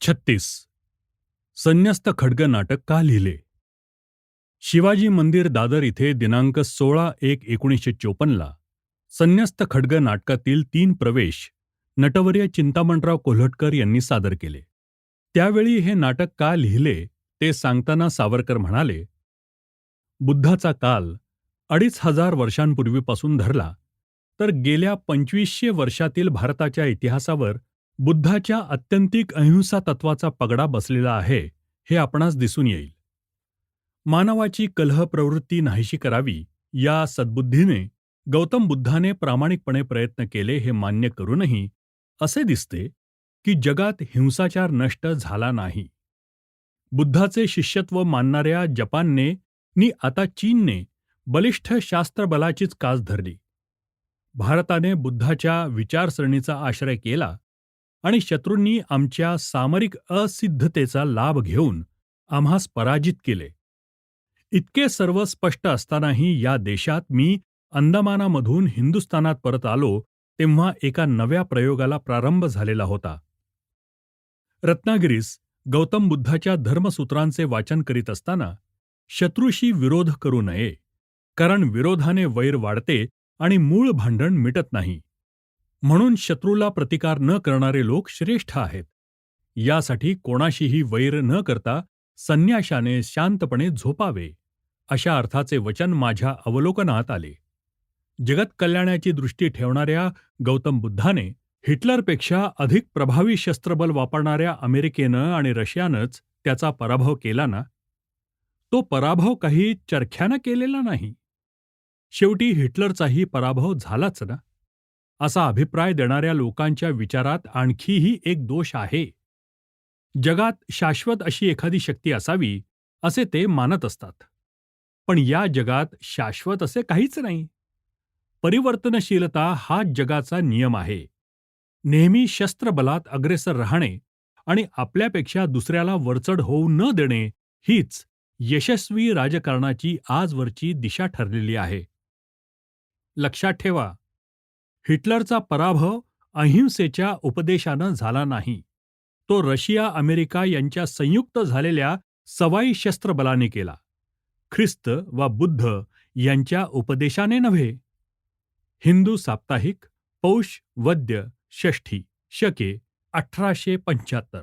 छत्तीस. संन्यस्त खड्ग नाटक का लिहिले? शिवाजी मंदिर दादर इथे दिनांक सोळा एक एकोणीसशे चोपन्नला संन्यस्त खड्ग नाटकातील तीन प्रवेश नटवर्य चिंतामणराव कोल्हटकर यांनी सादर केले. त्यावेळी हे नाटक का लिहिले ते सांगताना सावरकर म्हणाले बुद्धाचा काल अडीच हजार वर्षांपूर्वीपासून धरला तर गेल्या पंचवीसशे वर्षातील भारताच्या इतिहासावर बुद्धाच्या अत्यंतिक अहिंसा तत्वाचा पगडा बसलेला आहे हे आपणास दिसून येईल. मानवाची कलह प्रवृत्ती नाहीशी करावी या सद्बुद्धीने गौतम बुद्धाने प्रामाणिकपणे प्रयत्न केले हे मान्य करूनही असे दिसते की जगात हिंसाचार नष्ट झाला नाही. बुद्धाचे शिष्यत्व मानणाऱ्या जपानने नि आता चीनने बलिष्ठ शास्त्रबलाचीच कास धरली. भारताने बुद्धाच्या विचारसरणीचा आश्रय केला आणि शत्रूंनी आमच्या सामरिक असिद्धतेचा लाभ घेऊन आम्हास पराजित केले. इतके सर्व स्पष्ट असतानाही या देशात मी अंदमानामधून हिंदुस्थानात परत आलो तेव्हा एका नव्या प्रयोगाला प्रारंभ झालेला होता. रत्नागिरीस गौतम बुद्धाच्या धर्मसूत्रांचे वाचन करीत असताना शत्रूशी विरोध करू नये कारण विरोधाने वैर वाढते आणि मूळ भांडण मिटत नाही. म्हणून शत्रूला प्रतिकार न करणारे लोक श्रेष्ठ आहेत. यासाठी कोणाशीही वैर न करता संन्याशाने शांतपणे झोपावे अशा अर्थाचे वचन माझ्या अवलोकनात आले. जगत कल्याणाची दृष्टी ठेवणाऱ्या गौतम बुद्धाने हिटलरपेक्षा अधिक प्रभावी शस्त्रबल वापरणाऱ्या अमेरिकेनं आणि रशियानंच त्याचा पराभव केला ना? तो पराभव काही चरख्यानं केलेला नाही. शेवटी हिटलरचाही पराभव झालाच ना? असा अभिप्राय देणाऱ्या लोकांच्या विचारात आणखीही एक दोष आहे. जगात शाश्वत अशी एखादी शक्ती असावी असे ते मानत असतात. पण या जगात शाश्वत असे काहीच नाही. परिवर्तनशीलता हा जगाचा नियम आहे. नेहमी शस्त्रबलात अग्रेसर राहणे आणि आपल्यापेक्षा दुसऱ्याला वरचढ होऊ न देणे हीच यशस्वी राजकारणाची आजवरची दिशा ठरलेली आहे. लक्षात ठेवा हिटलरचा पराभव अहिंसेच्या उपदेशानं झाला नाही. तो रशिया अमेरिका यांच्या संयुक्त झालेल्या सवाई शस्त्रबलाने केला. ख्रिस्त वा बुद्ध यांच्या उपदेशाने नव्हे. हिंदू साप्ताहिक पौष वद्य षष्ठी शके अठराशे पंच्याहत्तर.